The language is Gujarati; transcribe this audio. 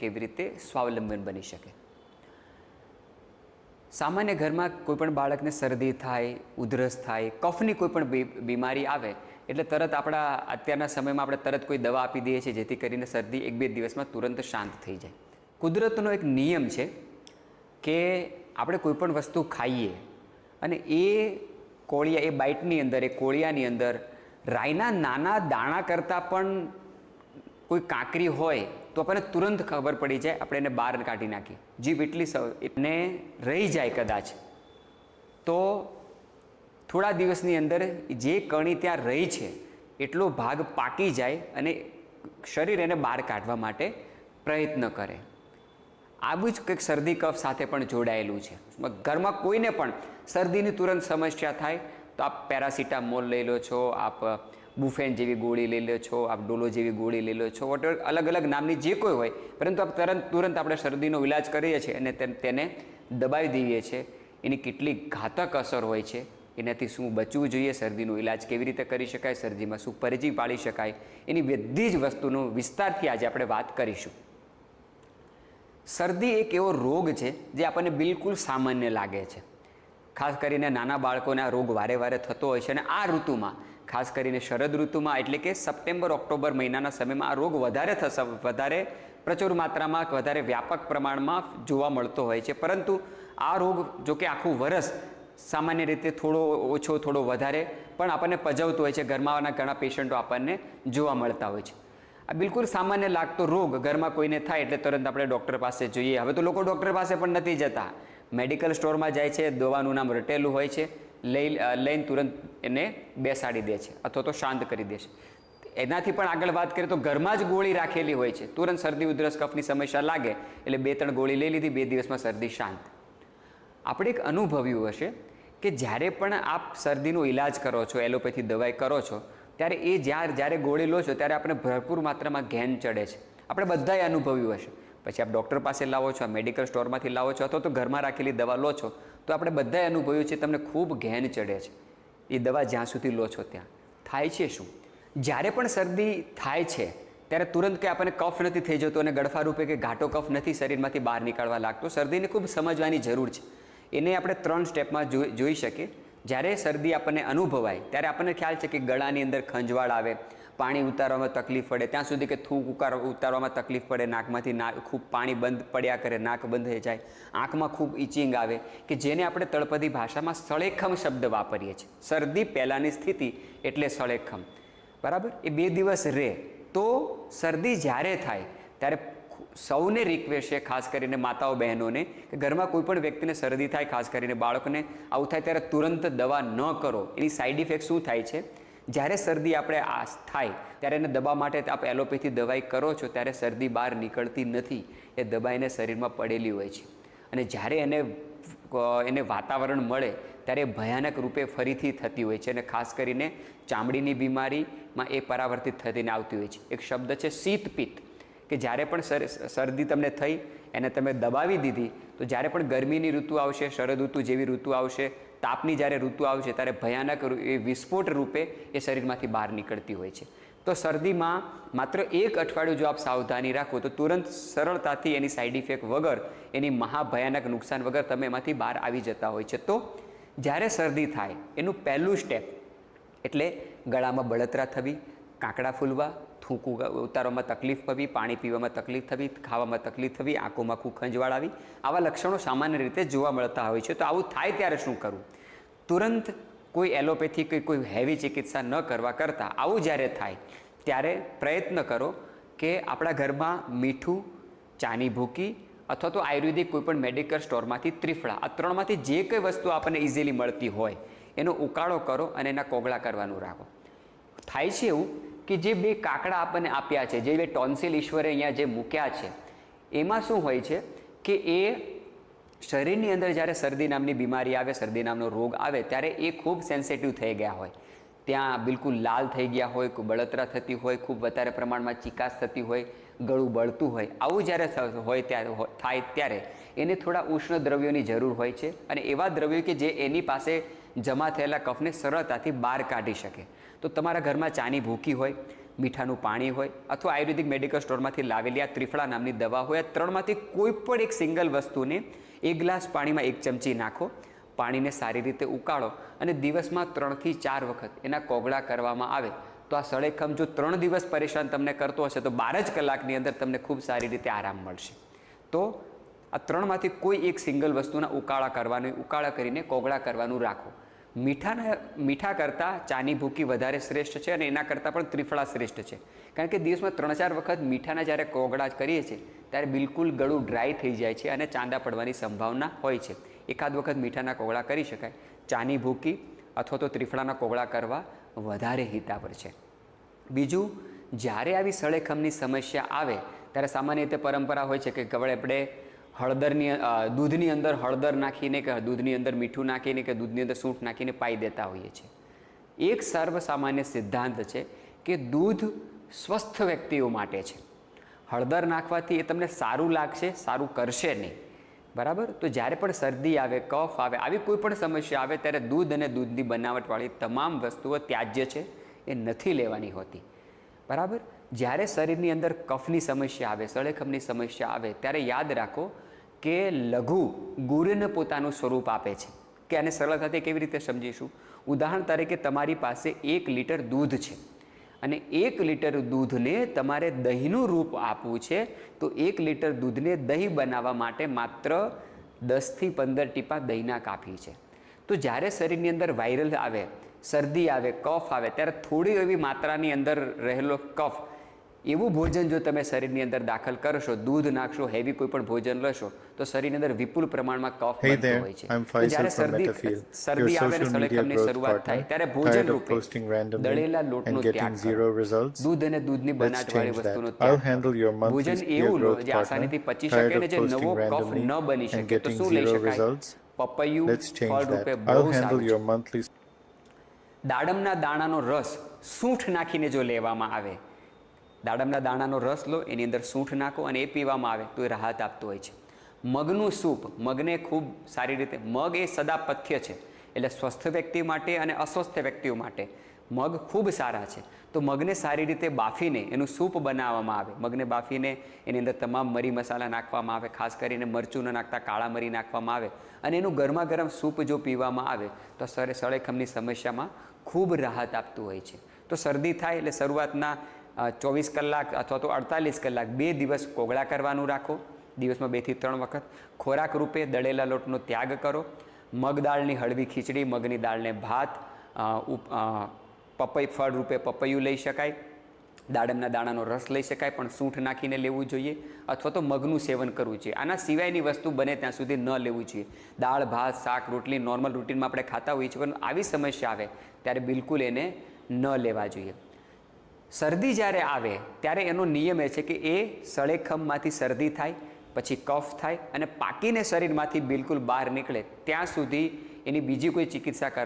કેવી રીતે સ્વાવલંબન બની શકે? સામાન્ય ઘરમાં કોઈ પણ બાળકને શરદી થાય, ઉધરસ થાય, કફની કોઈ પણ બીમારી આવે, એટલે તરત આપણા અત્યારના સમયમાં આપણે તરત કોઈ દવા આપી દઈએ છીએ જેથી કરીને શરદી એક બે દિવસમાં તુરંત શાંત થઈ જાય. કુદરતનો એક નિયમ છે કે આપણે કોઈ પણ વસ્તુ ખાઈએ અને એ કોળિયા, એ બાઇટની અંદર, એ કોળિયાની અંદર રાઈના નાના દાણા કરતાં પણ કોઈ કાંકરી હોય તો આપણને તુરંત ખબર પડી જાય, આપણે એને બહાર કાઢી નાખીએ. જીભ એટલી એને રહી જાય કદાચ. તો થોડા દિવસની અંદર જે કણી ત્યાં રહી છે, એટલો ભાગ પાકી જાય અને શરીર એને બહાર કાઢવા માટે પ્રયત્ન કરે. આવું જ કંઈક શરદી, કફ સાથે પણ જોડાયેલું છે. ઘરમાં કોઈને પણ શરદીની તુરંત સમસ્યા થાય, તો આપ પેરાસિટામોલ લઈ લો છો, આપ બુફેન જેવી ગોળી લઈ લો છો આપ ડોલો જેવી ગોળી લઈ લો છો વોટર અલગ અલગ નામની જે કોઈ હોય, પરંતુ આપ તરત, તુરંત આપણે શરદીનો ઇલાજ કરીએ છીએ અને તેને દબાવી દઈએ છીએ. એની કેટલી ઘાતક અસર હોય છે, એનાથી શું બચવું જોઈએ, શરદીનો ઇલાજ કેવી રીતે કરી શકાય, શરદીમાં શું પરજી પાડી શકાય, એની બધી જ વસ્તુનો વિસ્તારથી આજે આપણે વાત કરીશું. શરદી એક એવો રોગ છે, જે આપણને બિલકુલ સામાન્ય લાગે છે. ખાસ કરીને નાના બાળકોને આ રોગ વારે વારે થતો હોય છે અને આ ઋતુમાં ખાસ કરીને શરદ ઋતુમાં એટલે કે સપ્ટેમ્બર, ઓક્ટોબર મહિનાના સમયમાં આ રોગ વધારે થશે, વધારે પ્રચુર માત્રામાં વધારે વ્યાપક પ્રમાણમાં જોવા મળતો હોય છે. પરંતુ આ રોગ જો કે આખું વરસ સામાન્ય રીતે થોડો ઓછો, થોડો વધારે પણ આપણને પજવતો હોય છે. ઘરમાંના ઘણા પેશન્ટો આપણને જોવા મળતા હોય છે. આ બિલકુલ સામાન્ય લાગતો રોગ ઘરમાં કોઈને થાય એટલે તરત આપણે ડૉક્ટર પાસે જોઈએ. હવે તો લોકો ડૉક્ટર પાસે પણ નથી જતા. મેડિકલ સ્ટોરમાં જાય છે. દવાનું નામ રટેલું હોય છે. લઈ લઈને તુરંત એને બેસાડી દે છે અથવા તો શાંત કરી દે છે. એનાથી પણ આગળ વાત કરીએ તો ઘરમાં જ ગોળી રાખેલી હોય છે. તુરંત શરદી, ઉધરસ, કફની સમસ્યા લાગે એટલે બે ત્રણ ગોળી લઈ લીધી, બે દિવસમાં શરદી શાંત. આપણે એક અનુભવ્યું હશે કે જ્યારે પણ આપ શરદીનો ઈલાજ કરો છો, એલોપેથી દવાઈ કરો છો, ત્યારે એ જ્યારે જ્યારે ગોળી લો છો, ત્યારે આપણે ભરપૂર માત્રામાં ઘેન ચડે છે. આપણે બધાએ અનુભવ્યું હશે. પછી આપ ડૉક્ટર પાસે લાવો છો મેડિકલ સ્ટોરમાંથી લાવો છો અથવા તો ઘરમાં રાખેલી દવા લો છો તો આપણે બધાએ અનુભવ્યું છે, તમને ખૂબ ઘેન ચડે છે. એ દવા જ્યાં સુધી લો છો ત્યાં. થાય છે શું? જ્યારે પણ શરદી થાય છે, ત્યારે તુરંત કે આપણને કફ નથી થઈ જતો અને ગળફા રૂપે કે ઘાટો કફ નથી શરીરમાંથી બહાર નીકળવા લાગતો. શરદીને ખૂબ સમજવાની જરૂર છે. એને આપણે ત્રણ સ્ટેપમાં જોઈ શકીએ. જ્યારે શરદી આપણને અનુભવાય, ત્યારે આપણને ખ્યાલ છે કે ગળાની અંદર ખંજવાળ આવે પાણી ઉતારવામાં તકલીફ પડે. ત્યાં સુધી કે થૂક ઉકાર, ઉતારવામાં તકલીફ પડે. નાકમાંથી ના, ખૂબ પાણી બંધ પડ્યા કરે, નાક બંધ થઈ જાય. આંખમાં ખૂબ ઇચિંગ આવે કે જેને આપણે તળપદી ભાષામાં સળેખમ શબ્દ વાપરીએ છીએ. શરદી પહેલાંની સ્થિતિ એટલે સળેખમ. બરાબર? એ બે દિવસ રહે તો શરદી જ્યારે થાય, ત્યારે સૌને રિક્વેસ્ટ છે, ખાસ કરીને માતાઓ બહેનોને, કે ઘરમાં કોઈ પણ વ્યક્તિને શરદી થાય, ખાસ કરીને બાળકને, આવું થાય ત્યારે તુરંત દવા ન કરો. એની સાઈડ ઇફેક્ટ શું થાય છે? જ્યારે શરદી આપણે આ થાય, ત્યારે એને દબા માટે આપ એલોપેથી દવાઈ કરો છો, ત્યારે શરદી બહાર નીકળતી નથી. એ દવા એને શરીરમાં પડેલી હોય છે. અને જ્યારે એને એને વાતાવરણ મળે, ત્યારે ભયાનક રૂપે ફરીથી થતી હોય છે અને ખાસ કરીને ચામડીની બીમારીમાં એ પરાવર્તિત થતીને આવતી હોય છે. એક શબ્દ છે શીતપિત્ત કે જ્યારે પણ શર- શરદી તમને થઈ, એને તમે દબાવી દીધી, તો જ્યારે પણ ગરમીની ઋતુ આવશે શરદ ઋતુ જેવી ઋતુ આવશે તાપની જ્યારે ઋતુ આવશે ત્યારે ભયાનક એ વિસ્ફોટ રૂપે એ શરીરમાંથી બહાર નીકળતી હોય છે. તો શરદીમાં માત્ર એક અઠવાડિયું જો આપ સાવધાની રાખો તો તુરંત સરળતાથી એની સાઈડ ઇફેક્ટ વગર, એની મહાભયાનક નુકસાન વગર તમે એમાંથી બહાર આવી જતા હોય છે. તો જ્યારે શરદી થાય, એનું પહેલું સ્ટેપ એટલે ગળામાં બળતરા થવી કાંકડા ફૂલવા, થૂંકું ઉતારવામાં તકલીફ થવી, પાણી પીવામાં તકલીફ થવી, ખાવામાં તકલીફ થવી, આંખોમાં ખંજવાળ આવી, આવા લક્ષણો સામાન્ય રીતે જોવા મળતા હોય છે. તો આવું થાય ત્યારે શું કરવું? તુરંત કોઈ એલોપેથી કે કોઈ હેવી ચિકિત્સા ન કરવા કરતાં આવું જ્યારે થાય, ત્યારે પ્રયત્ન કરો કે આપણા ઘરમાં મીઠું, ચાની ભૂકી અથવા તો આયુર્વેદિક કોઈપણ મેડિકલ સ્ટોરમાંથી ત્રિફળા, આ ત્રણમાંથી જે કંઈ વસ્તુ આપણને ઇઝીલી મળતી હોય, એનો ઉકાળો કરો અને એના કોગળા કરવાનું રાખો. થાય છે એવું કે જે બે કાકડા આપણને આપ્યા છે, જે બે ટોન્સિલ ઈશ્વરે અહીંયા જે મૂક્યા છે, એમાં શું હોય છે કે એ શરીરની અંદર જ્યારે શરદી નામની બીમારી આવે, શરદી નામનો રોગ આવે, ત્યારે એ ખૂબ સેન્સિટિવ થઈ ગયા હોય. ત્યાં બિલકુલ લાલ થઈ ગયા હોય બળતરા થતી હોય, ખૂબ વધારે પ્રમાણમાં ચિકાસ થતી હોય, ગળું બળતું હોય, આવું જ્યારે હોય ત્યારે થાય ત્યારે એને થોડા ઉષ્ણ દ્રવ્યોની જરૂર હોય છે અને એવા દ્રવ્યો કે જે એની પાસે જમા થયેલા કફને સરળતાથી બહાર કાઢી શકે. તો તમારા ઘરમાં ચાની ભૂકી હોય, મીઠાનું પાણી હોય અથવા આયુર્વેદિક મેડિકલ સ્ટોરમાંથી લાવેલી આ ત્રિફળા નામની દવા હોય, આ ત્રણમાંથી કોઈ પણ એક સિંગલ વસ્તુને એક ગ્લાસ પાણીમાં એક ચમચી નાખો, પાણીને સારી રીતે ઉકાળો અને દિવસમાં ત્રણથી ચાર વખત એના કોગળા કરવામાં આવે તો આ સળેખમ જો ત્રણ દિવસ પરેશાન તમને કરતો હશે તો બાર જ કલાકની અંદર તમને ખૂબ સારી રીતે આરામ મળશે. તો આ ત્રણમાંથી કોઈ એક સિંગલ વસ્તુના ઉકાળા કરવાની, ઉકાળા કરીને કોગળા કરવાનું રાખો. મીઠાના મીઠા કરતાં ચાની ભૂકી વધારે શ્રેષ્ઠ છે અને એના કરતાં પણ ત્રિફળા શ્રેષ્ઠ છે. કારણ કે દિવસમાં ત્રણ ચાર વખત મીઠાના જ્યારે કોગળા કરીએ છીએ, ત્યારે બિલકુલ ગળું ડ્રાય થઈ જાય છે અને ચાંદા પડવાની સંભાવના હોય છે. એકાદ વખત મીઠાના કોગળા કરી શકાય. ચાની ભૂકી અથવા તો ત્રિફળાના કોગળા કરવા વધારે હિતાવર છે. બીજું, જ્યારે આવી સળેખમની સમસ્યા આવે, ત્યારે સામાન્ય રીતે પરંપરા હોય છે કે કવળ આપણે હળદરની દૂધની અંદર હળદર નાખીને કે દૂધની અંદર મીઠું નાખીને કે દૂધની અંદર સૂંઠ નાખીને પાઈ દેતા હોઈએ છીએ. એક સર્વસામાન્ય સિદ્ધાંત છે કે દૂધ સ્વસ્થ વ્યક્તિઓ માટે છે. હળદર નાખવાથી એ તમને સારું લાગશે, સારું કરશે નહીં. બરાબર? તો જ્યારે પણ શરદી આવે, કફ આવે, આવી કોઈ પણ સમસ્યા આવે, ત્યારે દૂધ અને દૂધની બનાવટવાળી તમામ વસ્તુઓ ત્યાજ્ય છે, એ નથી લેવાની હોતી. બરાબર? જ્યારે શરીરની અંદર કફની સમસ્યા આવે, સળેખમની સમસ્યા આવે, ત્યારે યાદ રાખો કે લઘુ ગુરુને પોતાનું સ્વરૂપ આપે છે. કે આને સરળતાથી કેવી રીતે સમજીશું? ઉદાહરણ તરીકે તમારી પાસે એક લીટર દૂધ છે. અને એક લીટર દૂધને તમારે દહીંનું રૂપ આપવું છે, તો એક લીટર દૂધને દહીં બનાવવા માટે માત્ર દસથી પંદર ટીપા દહીંના કાફી છે. તો જ્યારે શરીરની અંદર વાયરલ આવે, શરદી આવે, કફ આવે, ત્યારે થોડી એવી માત્રાની અંદર રહેલો કફ એવું ભોજન જો તમે શરીરની અંદર દાખલ કરશો દૂધ નાખશો હેવી કોઈ પણ ભોજન લેશો તો શરીરની અંદર વિપુલ પ્રમાણમાં કફ બનતો હોય છે જ્યારે શરદી શરદી આવે અને growth શરૂઆત થાય. ત્યારે ભોજન રૂપે દળેલા લોટનો ત્યાગ કરો? દૂધ અને દૂધની બનાવટવાળી. વસ્તુનો ત્યાગ ભોજન એવું જે આસાનીથી. પચી શકે ને જે નવો કફ ન બની શકે તો શું લઈ શકાય? પપૈયું ફળ. રૂપે બહુ સારું દાડમના દાણાનો રસ સૂંઠ નાખીને જો લેવામાં આવે દાડમના દાણાનો રસ લો, એની અંદર સૂંઠ નાખો અને એ પીવામાં આવે તો એ રાહત આપતું હોય છે. મગનું સૂપ, મગને ખૂબ સારી રીતે, મગ એ સદા પથ્ય છે, એટલે સ્વસ્થ વ્યક્તિ માટે અને અસ્વસ્થ વ્યક્તિઓ માટે મગ ખૂબ સારા છે. તો મગને સારી રીતે બાફીને એનું સૂપ બનાવવામાં આવે. મગને બાફીને એની અંદર તમામ મરી મસાલા નાખવામાં આવે, ખાસ કરીને મરચું ન નાખતા, કાળા મરી નાખવામાં આવે અને એનું ગરમા ગરમ સૂપ જો પીવામાં આવે તો સરે સળેખમની સમસ્યામાં ખૂબ રાહત આપતું હોય છે. તો શરદી થાય એટલે શરૂઆતના ચોવીસ કલાક અથવા તો અડતાલીસ કલાક બે દિવસ કોગળા કરવાનું રાખો. દિવસમાં બેથી ત્રણ વખત. ખોરાક રૂપે દળેલા લોટનો ત્યાગ કરો. મગ દાળની હળવી ખીચડી, મગની દાળને ભાત પપૈ, ફળ રૂપે પપૈયું લઈ શકાય. દાડમના દાણાનો રસ લઈ શકાય, પણ સૂંઠ નાખીને લેવું જોઈએ અથવા તો મગનું સેવન કરવું જોઈએ. આના સિવાયની વસ્તુ બને ત્યાં સુધી ન લેવું જોઈએ. દાળ, ભાત, શાક, રોટલી, નોર્મલ રૂટીનમાં આપણે ખાતા હોઈએ છીએ, પણ આવી સમસ્યા આવે ત્યારે બિલકુલ એને ન લેવા જોઈએ. શરદી જ્યારે આવે, ત્યારે એનો નિયમ એ છે કે એ સળેખમમાંથી શરદી થાય, પછી કફ થાય અને પાકીને શરીરમાંથી બિલકુલ બહાર નીકળે. ત્યાં સુધી એની બીજી કોઈ ચિકિત્સા કરવા